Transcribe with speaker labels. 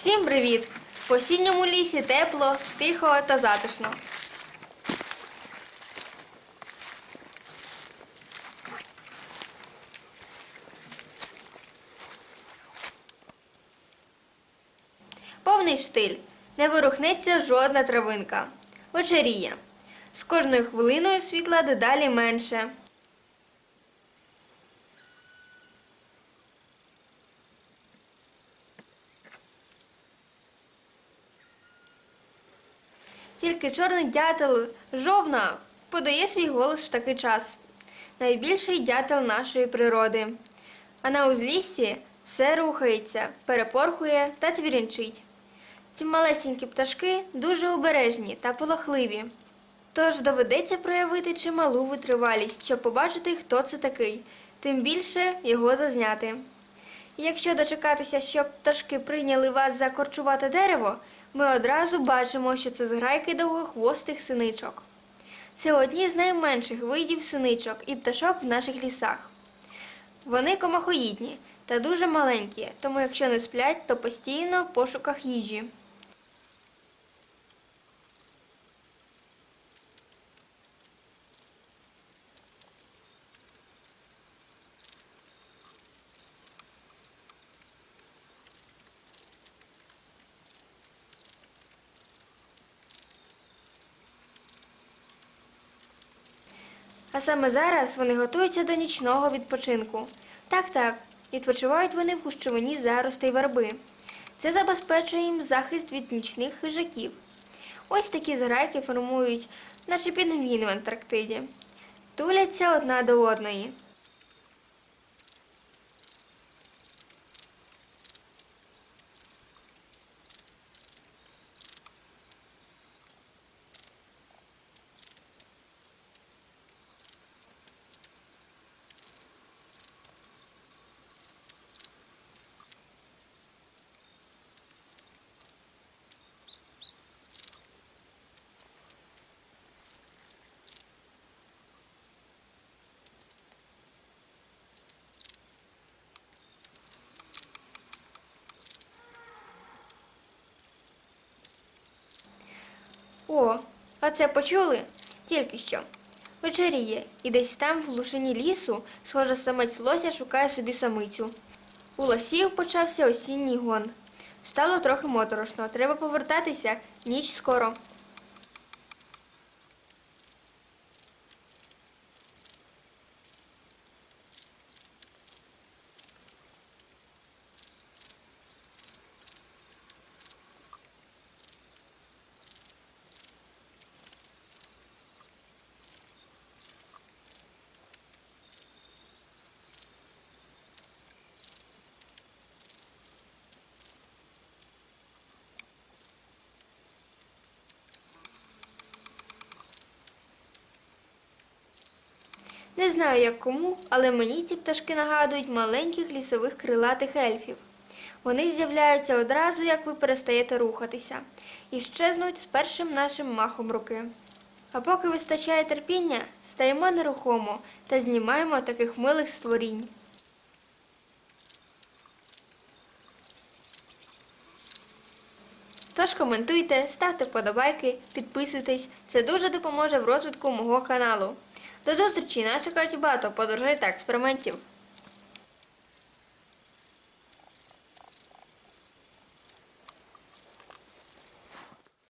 Speaker 1: Всім привіт! В осінньому лісі тепло, тихо та затишно. Повний штиль. Не ворухнеться жодна травинка. Вечеріє. З кожною хвилиною світла дедалі менше. Тільки чорний дятел жовна подає свій голос в такий час. Найбільший дятел нашої природи. А на узліссі все рухається, перепорхує та цвірінчить. Ці малесенькі пташки дуже обережні та полохливі. Тож доведеться проявити чималу витривалість, щоб побачити, хто це такий, тим більше його зазняти. Якщо дочекатися, щоб пташки прийняли вас за корчувате дерево, ми одразу бачимо, що це зграйки довгохвостих синичок. Це одні з найменших видів синичок і пташок в наших лісах. Вони комахоїдні та дуже маленькі, тому якщо не сплять, то постійно в пошуках їжі. А саме зараз вони готуються до нічного відпочинку. Так, так, відпочивають вони в гущовині заростей верби. Це забезпечує їм захист від нічних хижаків. Ось такі зграйки формують наші пінгвіни в Антарктиді. Туляться одна до одної. О, а це почули? Тільки що. Вечеріє, і десь там, в глушині лісу, схоже, самець лося шукає собі самицю. У лосів почався осінній гон. Стало трохи моторошно. Треба повертатися, ніч скоро. Не знаю, як кому, але мені ці пташки нагадують маленьких лісових крилатих ельфів. Вони з'являються одразу, як ви перестаєте рухатися, і щезнуть з першим нашим махом руки. А поки вистачає терпіння, стаємо нерухомо та знімаємо таких милих створінь. Тож коментуйте, ставте вподобайки, підписуйтесь. Це дуже допоможе в розвитку мого каналу. До зустрічі! Нас чекають багато подорожей та експериментів.